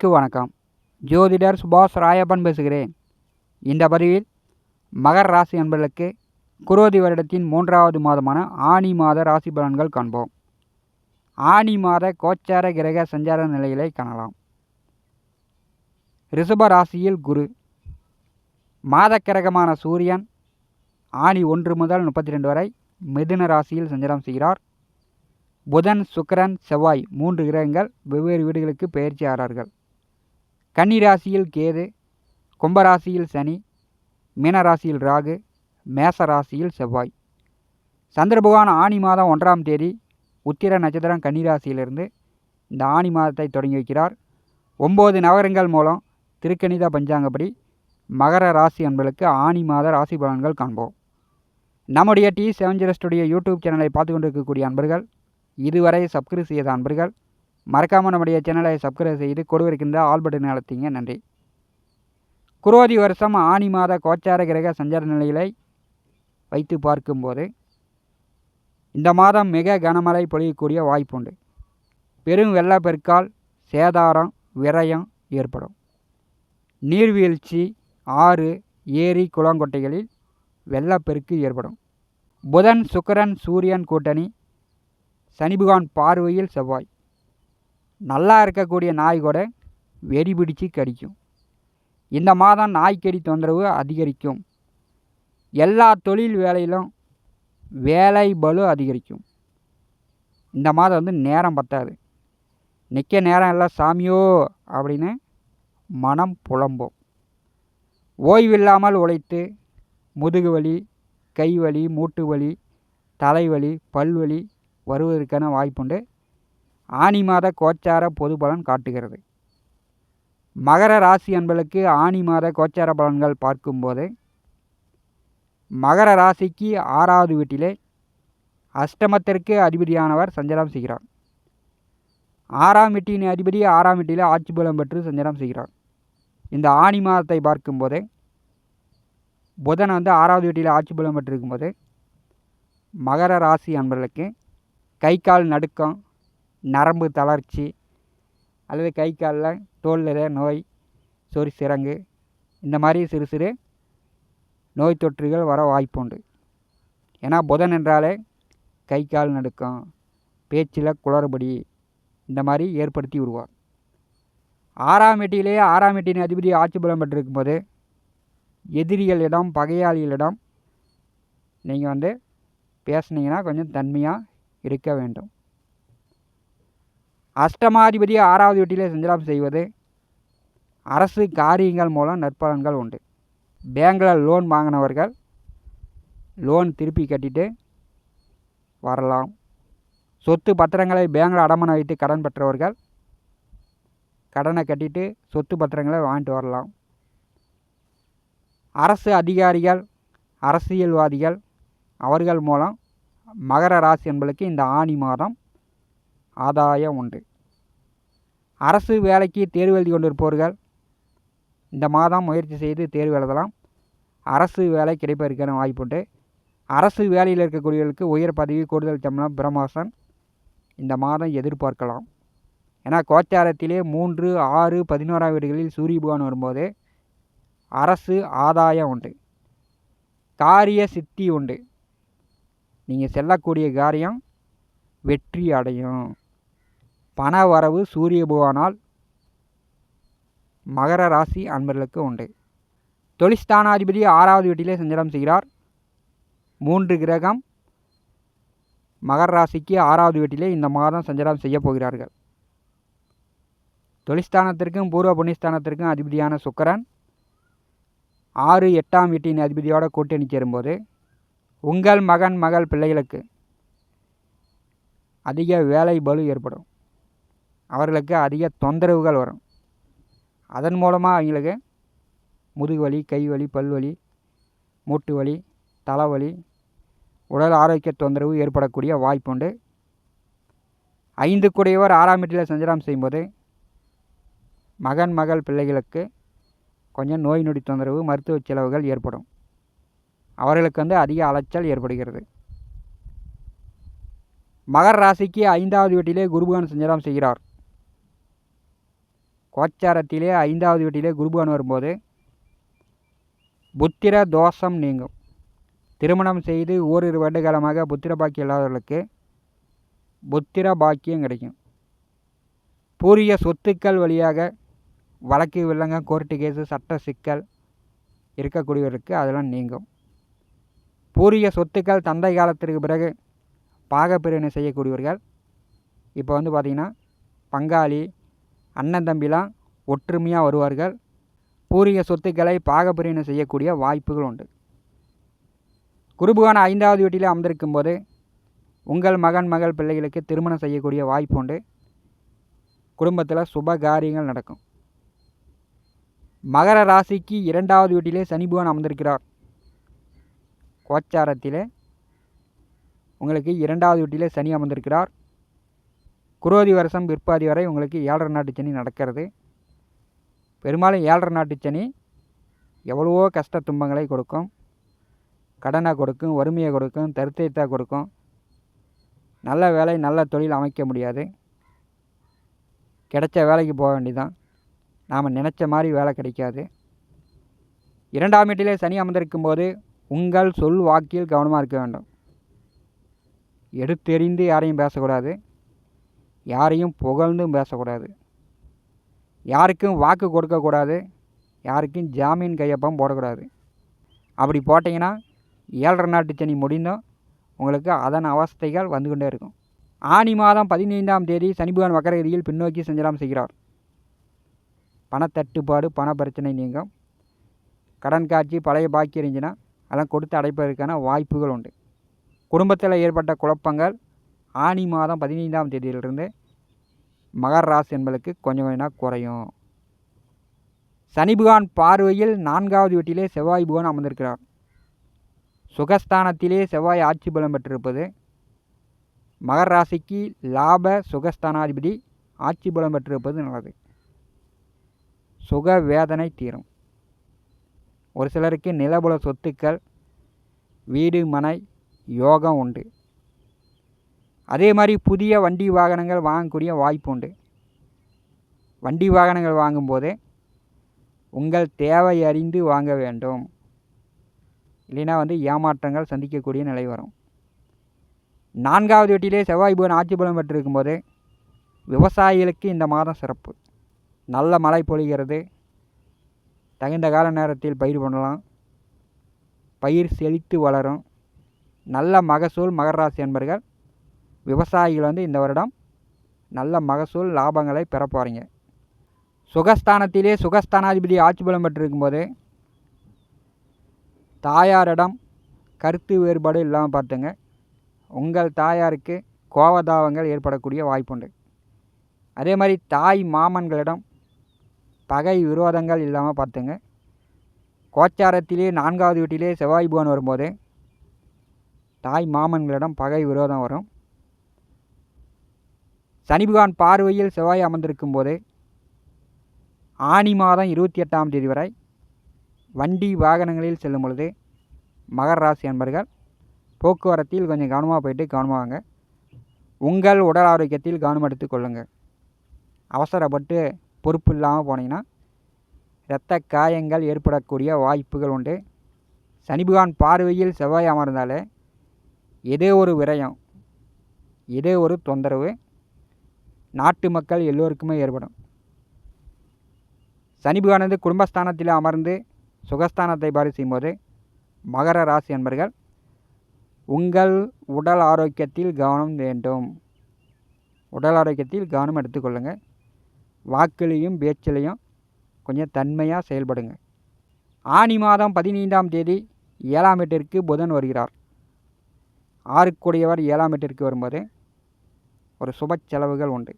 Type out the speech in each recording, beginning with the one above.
அனைவருக்கும் வணக்கம். ஜோதிடர் சுபாஷ் ராயப்பன் பேசுகிறேன். இந்த பதிவில் மகர் ராசி என்பதற்கு குரோதி வருடத்தின் மூன்றாவது மாதமான ஆனி மாத ராசி பலன்கள் காண்போம். ஆனி மாத கோச்சார கிரக சஞ்சார நிலைகளை காணலாம். ரிஷப ராசியில் குரு மாதக்கிரகமான சூரியன் ஆணி ஒன்று முதல் முப்பத்தி ரெண்டு வரை மிதுன ராசியில் சஞ்சாரம் செய்கிறார். புதன் சுக்கரன் செவ்வாய் மூன்று கிரகங்கள் வெவ்வேறு வீடுகளுக்கு பெயர்ச்சி கன்னி ராசியில் கேது கும்பராசியில் சனி மீனராசியில் ராகு மேச ராசியில் செவ்வாய். சந்திரபகவான் ஆணி மாதம் ஒன்றாம் தேதி உத்திர நட்சத்திரம் கன்னிராசியிலிருந்து இந்த ஆணி மாதத்தை தொடங்கி வைக்கிறார். ஒம்பது நகரங்கள் மூலம் திருக்கணித பஞ்சாங்கப்படி மகர ராசி என்பதற்கு ஆணி மாத ராசி பலன்கள் காண்போம். நம்முடைய டி செவன்ஜரஸ்டுடைய யூடியூப் சேனலை பார்த்து கொண்டிருக்கக்கூடிய அன்பர்கள் இதுவரை சப்ஸ்கிரைப் செய்த அன்பர்கள் மறக்காமல் நம்முடைய சேனலை சப்ஸ்கிரைப் செய்து கொடுவிருக்கின்ற ஆல் பட்டன் அழுத்திங்க. நன்றி. குரோதி வருஷம் ஆணி மாத கோச்சார கிரக சஞ்சார நிலைகளை வைத்து பார்க்கும்போது இந்த மாதம் மிக கனமழை பொழியக்கூடிய வாய்ப்புண்டு பெரும் வெள்ளப்பெருக்கால் சேதாரம் விரயம் ஏற்படும். நீர்வீழ்ச்சி ஆறு ஏரி குளங்கொட்டைகளில் வெள்ளப்பெருக்கு ஏற்படும். புதன் சுக்கரன் சூரியன் கூட்டணி சனிபகவான் பார்வையில் செவ்வாய். நல்லா இருக்கக்கூடிய நாய் கூட வெறி பிடிச்சு கடிக்கும். இந்த மாதம் நாய்க்கடி தொந்தரவு அதிகரிக்கும். எல்லா தொழில் வேலையிலும் வேலை பலு அதிகரிக்கும். இந்த மாதம் வந்து நேரம் பத்தாது. நிற்க நேரம் இல்லை சாமியோ அப்படின்னு மனம் புலம்பும். ஓய்வில்லாமல் உழைத்து முதுகு வலி கை வலி மூட்டு வலி தலைவலி பல்வலி வருவதற்கான வாய்ப்புண்டு. ஆனி மாத கோச்சார பொது பலன் காட்டுகிறது. மகர ராசி அன்பளுக்கு ஆனி மாத கோச்சார பலன்கள் பார்க்கும்போது மகர ராசிக்கு ஆறாவது வீட்டிலே அஷ்டமத்திற்கு அதிபதியானவர் சஞ்சாரம் செய்கிறார். ஆறாம் வீட்டின் அதிபதி ஆறாம் வீட்டிலே ஆட்சி பலம் பெற்று சஞ்சாரம் செய்கிறார். இந்த ஆணி மாதத்தை பார்க்கும்போது புதன் வந்து ஆறாவது வீட்டில் ஆட்சி பலம் பெற்றிருக்கும்போது மகர ராசி அன்பர்களுக்கு கை கால் நடுக்கம் நரம்பு தளர்ச்சி அல்லது கை காலில் தோலில் நோய் சொறி சிரங்கு இந்த மாதிரி சிறு சிறு நோய் தொற்றுகள் வர வாய்ப்புண்டு. ஏன்னா புதன் என்றாலே கை கால் நடுக்கம் பேச்சில் குளறுபடி இந்த மாதிரி ஏற்படுத்தி விடுவார். ஆறாம் எட்டியிலேயே ஆறாம் எட்டின் அதிபதி ஆட்சி பலம் பெற்றிருக்கும் போது எதிரிகளிடம் பகையாளிகளிடம் நீங்கள் வந்து பேசுனீங்கன்னா கொஞ்சம் தன்மையாக இருக்க வேண்டும். அஷ்டமாதிபதி ஆறாவது வீட்டிலே சஞ்சலம் செய்வது அரசு காரியங்கள் மூலம் நற்பலன்கள் உண்டு. பேங்கில் லோன் வாங்கினவர்கள் லோன் திருப்பி கட்டிட்டு வரலாம். சொத்து பத்திரங்களை பேங்கில் அடமானம் வைத்து கடன் பெற்றவர்கள் கடனை கட்டிட்டு சொத்து பத்திரங்களை வாங்கிட்டு வரலாம். அரசு அதிகாரிகள் அரசியல்வாதிகள் அவர்கள் மூலம் மகர ராசி என்பதுக்கு இந்த ஆணி மாதம் ஆதாயம் உண்டு. அரசு வேலைக்கு தேர்வு எழுதி கொண்டிருப்பவர்கள் இந்த மாதம் முயற்சி செய்து தேர்வு எழுதலாம். அரசு வேலை கிடைப்பதற்கான வாய்ப்புண்டு அரசு வேலையில் இருக்கக்கூடியவர்களுக்கு உயர் பதவி கூடுதல் சம்பளம் பிரமோஷன் இந்த மாதம் எதிர்பார்க்கலாம். ஏன்னா கோச்சாரத்திலே மூன்று ஆறு பதினோராம் வீடுகளில் சூரிய பகவான் வரும்போது அரசு ஆதாயம் உண்டு. காரிய சித்தி உண்டு. நீங்கள் செல்லக்கூடிய காரியம் வெற்றி அடையும். பண வரவு சூரிய பகவானால் மகர ராசி அன்பர்களுக்கு உண்டு. தொழிற்ஸ்தானாதிபதி ஆறாவது வீட்டிலே சஞ்சாரம் செய்கிறார். மூன்று கிரகம் மகர ராசிக்கு ஆறாவது வீட்டிலே இந்த மாதம் சஞ்சாரம் செய்ய போகிறார்கள். தொழிற்ஸ்தானத்திற்கும் பூர்வ புண்ணியஸ்தானத்திற்கும் அதிபதியான சுக்கரன் ஆறு எட்டாம் வீட்டின் அதிபதியோட கூட்டணி சேரும்போது உங்கள் மகன் மகள் பிள்ளைகளுக்கு அதிக வேலை பலு ஏற்படும். அவர்களுக்கு அதிக தொந்தரவுகள் வரும். அதன் மூலமாக அவங்களுக்கு முதுகு வலி கை வலி பல்வலி மூட்டு வலி தலைவலி உடல் ஆரோக்கிய தொந்தரவு ஏற்படக்கூடிய வாய்ப்புண்டு. ஐந்து குடையவர் ஆறாம் வீட்டில் சஞ்சலம் செய்யும்போது மகன் மகள் பிள்ளைகளுக்கு கொஞ்சம் நோய் நொடி தொந்தரவு மருத்துவ செலவுகள் ஏற்படும். அவர்களுக்கு வந்து அதிக அலைச்சல் ஏற்படுகிறது. மகர் ராசிக்கு ஐந்தாவது வீட்டிலே குருபகன் சஞ்சாரம் செய்கிறார். கோச்சாரத்திலே ஐந்தாவது வீட்டிலே குருபவன் வரும்போது புத்திர தோஷம் நீங்கும். திருமணம் செய்து ஓரிரு வருட காலமாக புத்திர பாக்கியம் இல்லாதவர்களுக்கு புத்திர பாக்கியம் கிடைக்கும். பூரிய சொத்துக்கள் வழியாக வழக்கு வில்லங்க கோர்ட்டு கேஸு சட்ட சிக்கல் இருக்கக்கூடியவர்களுக்கு அதெல்லாம் நீங்கும். பூரிய சொத்துக்கள் தந்தை காலத்திற்கு பிறகு பாகப்பிரிவினை செய்யக்கூடியவர்கள் இப்போ வந்து பார்த்திங்கன்னா பங்காளி அண்ணன் தம்பிலாம் ஒற்றுமையாக வருவார்கள். பூர்வீக சொத்துக்களை பாகப்பிரிவினை செய்யக்கூடிய வாய்ப்புகள் உண்டு. குருபுகான ஐந்தாவது வீட்டில் அமர்ந்திருக்கும் போது உங்கள் மகன் மகள் பிள்ளைகளுக்கு திருமணம் செய்யக்கூடிய வாய்ப்பு உண்டு. குடும்பத்தில் சுப காரியங்கள் நடக்கும். மகர ராசிக்கு இரண்டாவது வீட்டிலே சனி பகவான் அமர்ந்திருக்கிறார். கோச்சாரத்திலே உங்களுக்கு இரண்டாவது வீட்டிலே சனி அமர்ந்திருக்கிறார். குரோதி வருஷம் பிற்பாதி வரை உங்களுக்கு ஏழரை நாட்டு சனி நடக்கிறது. பெரும்பாலும் ஏழரை நாட்டு சனி எவ்வளவோ கஷ்ட துன்பங்களை கொடுக்கும். கடனை கொடுக்கும் வறுமையை கொடுக்கும் தருத்தியத்தை கொடுக்கும். நல்ல வேலை நல்ல தொழில் அமைக்க முடியாது. கிடைச்ச வேலைக்கு போக வேண்டியதான் நாம் நினச்ச மாதிரி வேலை கிடைக்காது. இரண்டாம் வீட்டிலே சனி அமர்ந்திருக்கும் போது உங்கள் சொல் வாக்கில் கவனமாக இருக்க வேண்டும். எடுத்தெறிந்து யாரையும் பேசக்கூடாது. யாரையும் புகழ்ந்தும் பேசக்கூடாது. யாருக்கும் வாக்கு கொடுக்கக்கூடாது. யாருக்கும் ஜாமீன் கையொப்பம் போடக்கூடாது. அப்படி போட்டிங்கன்னா ஏழரை நாட்டு சனி முடிந்தும் உங்களுக்கு அதன் அவஸ்தைகள் வந்து கொண்டே இருக்கும். ஆனி மாதம் பதினைந்தாம் தேதி சனிபகவான் வக்கரகிரியில் பின்னோக்கி சஞ்சலம் செய்கிறார். பணத்தட்டுப்பாடு பண பிரச்சனை நீங்கும். கடன் காட்சி பழைய பாக்கி இருந்துச்சுன்னா அதெல்லாம் கொடுத்து அடைப்பதற்கான வாய்ப்புகள் உண்டு. குடும்பத்தில் ஏற்பட்ட குழப்பங்கள் ஆனி மாதம் பதினைந்தாம் தேதியிலிருந்து மகர ராசி என்பதற்கு கொஞ்சம் கொஞ்சம் குறையும். சனி புகான் பார்வையில் நான்காவது வீட்டிலே செவ்வாய் புகான் அமர்ந்திருக்கிறார். சுகஸ்தானத்திலே செவ்வாய் ஆட்சி பலம் பெற்றிருப்பது. மகர ராசிக்கு லாப சுகஸ்தானாதிபதி ஆட்சி பலம் பெற்றிருப்பது நல்லது. சுக வேதனை தீரும். ஒரு சிலருக்கு நிலபுல சொத்துக்கள் வீடு மனை யோகம் உண்டு. அதே மாதிரி புதிய வண்டி வாகனங்கள் வாங்கக்கூடிய வாய்ப்பு உண்டு. வண்டி வாகனங்கள் வாங்கும்போது உங்கள் தேவை அறிந்து வாங்க வேண்டும். இல்லைன்னா வந்து ஏமாற்றங்கள் சந்திக்கக்கூடிய நிலை வரும். நான்காவது வீட்டிலே செவ்வாய் புவன் ஆட்சி பலம் பெற்றிருக்கும்போது விவசாயிகளுக்கு இந்த மாதம் சிறப்பு. நல்ல மழை பொழிகிறது. தகுந்த கால நேரத்தில் பயிர் பண்ணலாம். பயிர் செழித்து வளரும். நல்ல மகசூல் மகராசி என்பர்கள் விவசாயிகள் வந்து இந்த வருடம் நல்ல மகசூல் லாபங்களை பெற போகிறீங்க சுகஸ்தானத்திலே சுகஸ்தானாதிபதி ஆட்சி பலம் பெற்றிருக்கும்போது தாயாரிடம் கருத்து வேறுபாடு இல்லாமல் பார்த்துங்க. உங்கள் தாயாருக்கு கோவதாவங்கள் ஏற்படக்கூடிய வாய்ப்புண்டு. அதே மாதிரி தாய் மாமன்களிடம் பகை விரோதங்கள் இல்லாமல் பார்த்துங்க. கோச்சாரத்திலே நான்காவது வீட்டிலே செவ்வாய் புவன் வரும்போது தாய் மாமன்களிடம் பகை விரோதம் வரும். சனிபகவான் பார்வையில் செவ்வாய் அமர்ந்திருக்கும் போது ஆனி மாதம் இருபத்தி எட்டாம் தேதி வரை வண்டி வாகனங்களில் செல்லும் பொழுது மகர ராசி அன்பர்கள் போக்குவரத்தில் கொஞ்சம் கவனமாக போயிட்டு கவனமாக உங்கள் உடல் ஆரோக்கியத்தில் கவனம் எடுத்து கொள்ளுங்கள். அவசரப்பட்டு பொறுப்பு இல்லாமல் போனீங்கன்னா இரத்த காயங்கள் ஏற்படக்கூடிய வாய்ப்புகள் உண்டு. சனிபகவான் பார்வையில் செவ்வாய் அமர்ந்தாலே ஏதோ ஒரு விரயம் ஏதோ ஒரு தொந்தரவு நாட்டு மக்கள் எல்லோருக்குமே ஏற்படும். சனிபுகானது குடும்பஸ்தானத்தில் அமர்ந்து சுகஸ்தானத்தை பாரி செய்யும்போது மகர ராசி என்பர்கள் உங்கள் உடல் ஆரோக்கியத்தில் கவனம் வேண்டும். உடல் ஆரோக்கியத்தில் கவனம் எடுத்துக்கொள்ளுங்கள் வாக்குலையும் பேச்சிலையும் கொஞ்சம் தன்மையாக செயல்படுங்க. ஆனி மாதம் பதினைந்தாம் தேதி ஏழாம் எட்டிற்கு புதன் வருகிறார். ஆறுக்குடையவர் ஏழாம் எட்டிற்கு வரும்போது ஒரு சுப செலவுகள் உண்டு.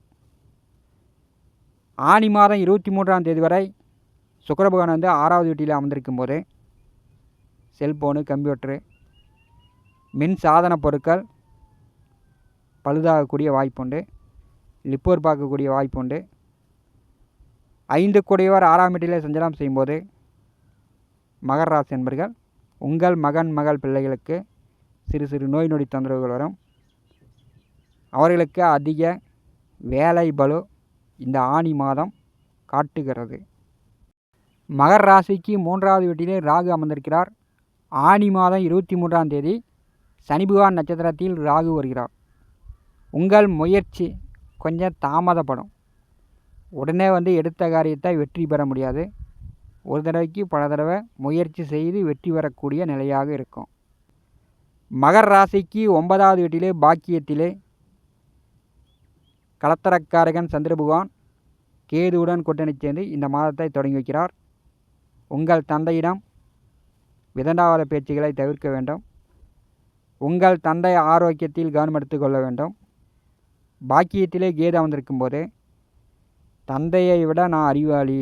ஆனி மாதம் இருபத்தி மூன்றாம் தேதி வரை சுக்கரபகவான் வந்து ஆறாவது வீட்டில் அமர்ந்திருக்கும் போது செல்ஃபோனு கம்ப்யூட்ரு மின் சாதன பொருட்கள் பழுதாகக்கூடிய வாய்ப்புண்டு லிப்போர் பார்க்கக்கூடிய வாய்ப்புண்டு ஐந்து கூடியவர் ஆறாம் வீட்டிலே சஞ்சலம் செய்யும்போது மகர ராசி என்பர்கள் உங்கள் மகன் மகள் பிள்ளைகளுக்கு சிறு சிறு நோய் நொடி தொந்தரவுகள் வரும். அவர்களுக்கு அதிக வேலை இந்த ஆணி மாதம் காட்டுகிறது. மகர் ராசிக்கு மூன்றாவது வீட்டிலே ராகு அமர்ந்திருக்கிறார். ஆனி மாதம் இருபத்தி மூன்றாம் தேதி சனி பகவான் நட்சத்திரத்தில் ராகு வருகிறார். உங்கள் முயற்சி கொஞ்சம் தாமதப்படும். உடனே வந்து எடுத்த காரியத்தை வெற்றி பெற முடியாது. ஒரு தடவைக்கு பல தடவை முயற்சி செய்து வெற்றி பெறக்கூடிய நிலையாக இருக்கும். மகர் ராசிக்கு ஒன்பதாவது வீட்டிலே பாக்கியத்திலே கலத்தரக்காரகன் சந்திரபகவான் கேதுவுடன் கூட்டணி சேர்ந்து இந்த மாதத்தை தொடங்கி வைக்கிறார். உங்கள் தந்தையிடம் விதண்டாவாத பேச்சுகளை தவிர்க்க வேண்டும். உங்கள் தந்தை ஆரோக்கியத்தில் கவனம் எடுத்துக்கொள்ள வேண்டும். பாக்கியத்திலே கேது அமர்ந்திருக்கும் போது தந்தையை விட நான் அறிவாளி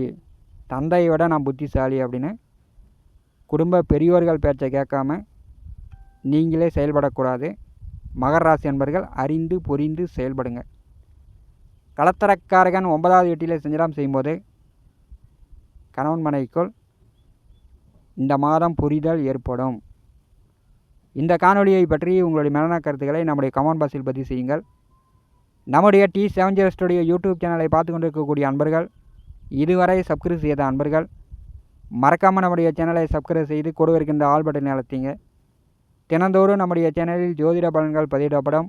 தந்தையை விட நான் புத்திசாலி அப்படின்னு குடும்ப பெரியோர்கள் பேச்சை கேட்காம நீங்களே செயல்படக்கூடாது. மகராசி என்பர்கள் அறிந்து புரிந்து செயல்படுங்கள் களத்தரக்காரகன் ஒன்பதாவது வீட்டில் சஞ்சலம் செய்யும்போது கணவன் மனைவிக்குள் இந்த மாதம் புரிதல் ஏற்படும். இந்த காணொலியை பற்றி உங்களுடைய மரண கருத்துக்களை நம்முடைய கமெண்ட் பாக்ஸில் பதிவு செய்யுங்கள். நம்முடைய T seven zero studio YouTube சேனலை பார்த்து கொண்டிருக்கக்கூடிய அன்பர்கள் இதுவரை சப்ஸ்கிரைப் செய்த அன்பர்கள் மறக்காமல் நம்முடைய சேனலை சப்ஸ்கிரைப் செய்து கொடுவிருக்கின்ற ஆல் பட்டனை அழுத்திங்க. தினந்தோறும் நம்முடைய சேனலில் ஜோதிட பலன்கள் பதிவிடப்படும்.